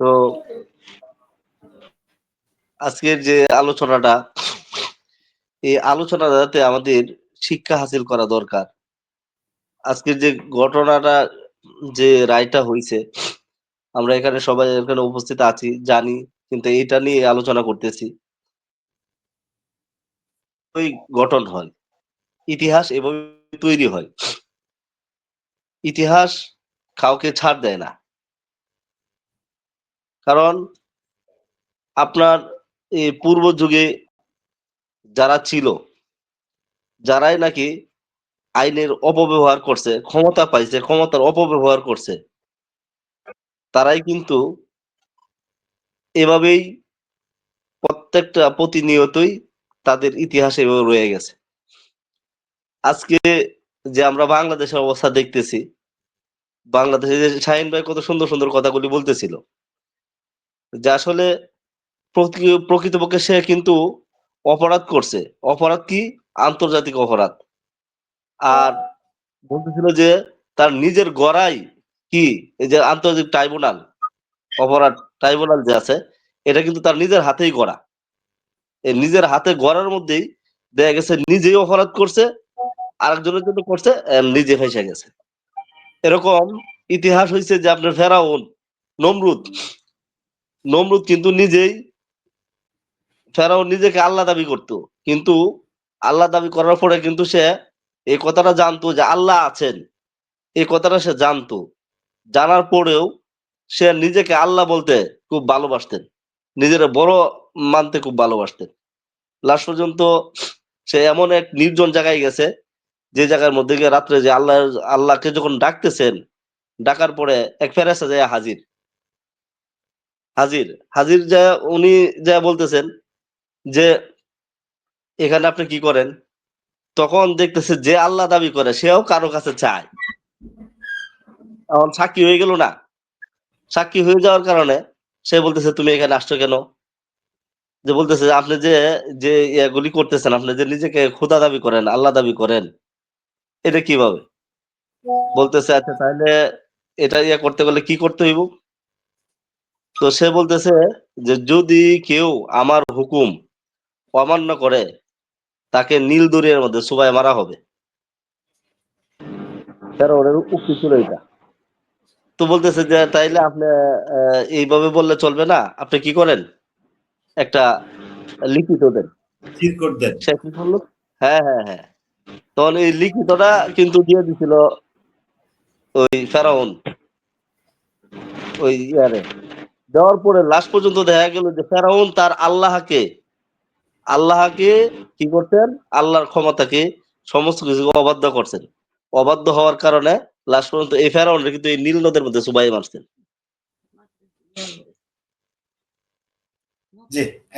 তো আজকের যে আলোচনাটা, এই আলোচনাটাতে আমাদের শিক্ষা হাসিল করা দরকার। আজকের যে ঘটনাটা, যে রায়টা হইছে, আমরা এখানে সবাই এখানে উপস্থিত আছি, জানি, কিন্তু এটা নিয়ে আলোচনা করতেছি। ওই গঠন হয়, ইতিহাস এবং তৈরি হয়। ইতিহাস কাউকে ছাড় দেয় না। কারণ আপনার এই পূর্ব যুগে যারা ছিল, যারাই নাকি আইনের অপব্যবহার করছে, ক্ষমতা পাইছে, ক্ষমতার অপব্যবহার করছে, তারাই কিন্তু এভাবেই প্রত্যেকটা প্রতিনিয়তই তাদের ইতিহাস এভাবে রয়ে গেছে। আজকে যে আমরা বাংলাদেশের অবস্থা দেখতেছি, বাংলাদেশে শাহিন ভাই কত সুন্দর সুন্দর কথাগুলি বলতেছিল যে আসলে প্রকৃতপক্ষে সে কিন্তু অপরাধ করছে। অপরাধ কি? আন্তর্জাতিক অপরাধ। আর বলতেছিল যে তার নিজের গড়াই কি? এই যে আন্তর্জাতিক ট্রাইব্যুনাল, অপরাধ ট্রাইব্যুনাল যে আছে, এটা কিন্তু তার নিজের হাতেই গড়া। এই নিজের হাতে গড়ার মধ্যেই দেখা গেছে নিজেই অপরাধ করছে, আরেকজনের জন্য করছে নিজে ফেসে গেছে। এরকম ইতিহাস হয়েছে যে আপনার ফেরাউন, নমরুদ নমরুদ কিন্তু নিজেই ফেরাউন নিজেকে আল্লাহ দাবি করত। কিন্তু আল্লাহ দাবি করার পরে কিন্তু সে এই কথাটা জানতো যে আল্লাহ আছেন। এই কথাটা সে জানতো। জানার পরেও সে নিজেকে আল্লাহ বলতে খুব ভালোবাসতেন। নিজের বড় মানতে খুব ভালোবাসতেন। লাস্ট পর্যন্ত সে এমন এক নির্জন জায়গায় গেছে, যে জায়গার মধ্যে গিয়ে রাত্রে যে আল্লাহ আল্লাহকে যখন ডাকতেছেন, ডাকার পরে এক ফেরেস্তা যায় হাজির। হাজির। হাজির যা, উনি যা বলতেছেন যে, এখানে আপনি কি করেন? তখন দেখতেছে যে আল্লাহ দাবি করে, সেও কারও কাছে চায়। এখন সাক্ষী হয়ে গেল না। সাক্ষী হয়ে যাওয়ার কারণে সে বলতেছে, তুমি এখানে আসছো কেন? যে বলতেছে, আপনি যে যে এগুলি করতেছেন, আপনি যে নিজেকে খোদা দাবি করেন, আল্লাহ দাবি করেন, এটা কীভাবে? বলতেছে আচ্ছা তাহলে এটা ইয়ে করতে গেলে কি করতে হইব? তো সে বলতেছে যে যদি কেউ আমার হুকুম অমান্য করে তাকে নীল দরিয়ার মধ্যে সুবাই মারা হবে। ফেরাউনের উক্তি ছিল এটা। তো বলতেছে যে তাইলে আপনি এইভাবে বললে চলবে না। আপনি কি করেন? একটা লিখিত দেন। দেন। সে কি করল? হ্যাঁ হ্যাঁ হ্যাঁ। তখন এই লিখিতটা কিন্তু দিয়ে দিছিল ওই ফেরাউন। ওই ইয়ারে। দেওয়ার পরে লাস্ট পর্যন্ত দেখা গেল যে ফেরাউন তার আল্লাহকে আল্লাহকে কি করতেন আল্লাহর ক্ষমতাকে সমস্ত কিছু অবাধ্য করছেন। অবাধ্য হওয়ার কারণে লাস্ট পর্যন্ত এই ফেরাউন কিন্তু এই নীল নদের মধ্যে সুবাই মারছেন।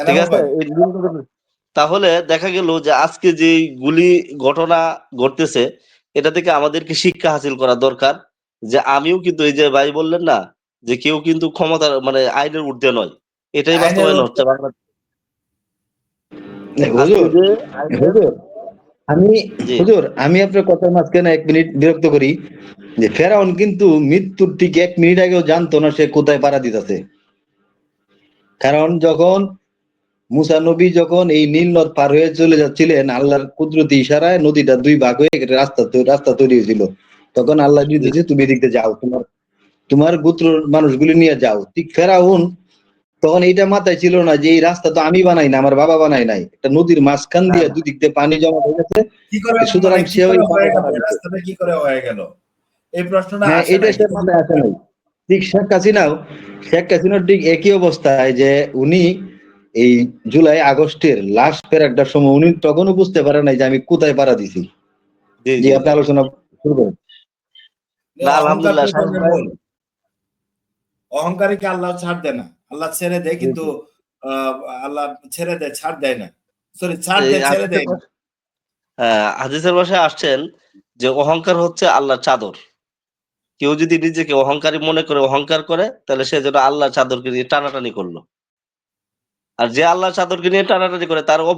ঠিক আছে? তাহলে দেখা গেল যে আজকে যে গুলি ঘটনা ঘটতেছে এটা থেকে আমাদেরকে শিক্ষা হাসিল করা দরকার যে আমিও কিন্তু এই যে ভাই বললেন না যে কেউ কিন্তু ক্ষমতা মানে আইনের ঊর্ধ্বে নয়। এটাই বাস্তবায়ন হচ্ছে আমি হুজুর আমি আপনার কথার মাঝখানে এক মিনিট বিরক্ত করি। যে ফেরাউন কিন্তু মৃত্যুর ঠিক এক মিনিট আগেও জানতো না সে কোথায় পাড়া দিতেছে। কারণ যখন মুসা নবী যখন এই নীল নদ পার হয়ে চলে যাচ্ছিলেন আল্লাহর কুদরতি ইশারায় নদীটা দুই ভাগ হয়ে রাস্তা রাস্তা তৈরি হয়েছিল। তখন আল্লাহ তুমি এদিকে যাও তোমার তোমার গোত্র মানুষগুলি নিয়ে যাও। ঠিক ফেরাউন তখন এইটা মাথায় ছিল না যে এই রাস্তা তো আমি বানাই না আমার বাবা বানাই নাই। একটা নদীর মাঝখান দিয়ে হ্যাঁ। দুই দিক দিয়ে পানি জমা হয়ে গেছে। সুতরাং দিত। রাস্তাটা কি করে হয়ে গেল? এই প্রশ্নটা হ্যাঁ এটা সে মাথায় আসে নাই। ঠিক শেখ হাসিনাও শেখ হাসিনার ঠিক একই অবস্থায় যে উনি এই জুলাই আগস্টের লাস্ট প্যারাগটার সময় উনি তখনও বুঝতে পারে নাই যে আমি কোথায় পাড়া দিছি। জি আপনি আলোচনা শুরু করেন। না, আলহামদুলিল্লাহ, অহংকার শাহিন পেছনে ভাই। মূল। অহংকারীকে আল্লাহ ছাড় দেয় না। আল্লাহ ছেড়ে দেয় কিন্তু আল্লাহ ছেড়ে দেয় ছাড় দেয় না। সরি ছাড় দেয় ছেড়ে দেয় হ্যাঁ, হাদিসের ভাষায় আসছেন যে অহংকার হচ্ছে আল্লাহর চাদর। কেউ যদি নিজেকে অহংকারী মনে করে অহংকার করে তাহলে সে যেন আল্লাহর চাদরকে নিয়ে টানাটানি করল। আর যে আল্লাহর চাদরকে নিয়ে টানাটানি করে তার অপ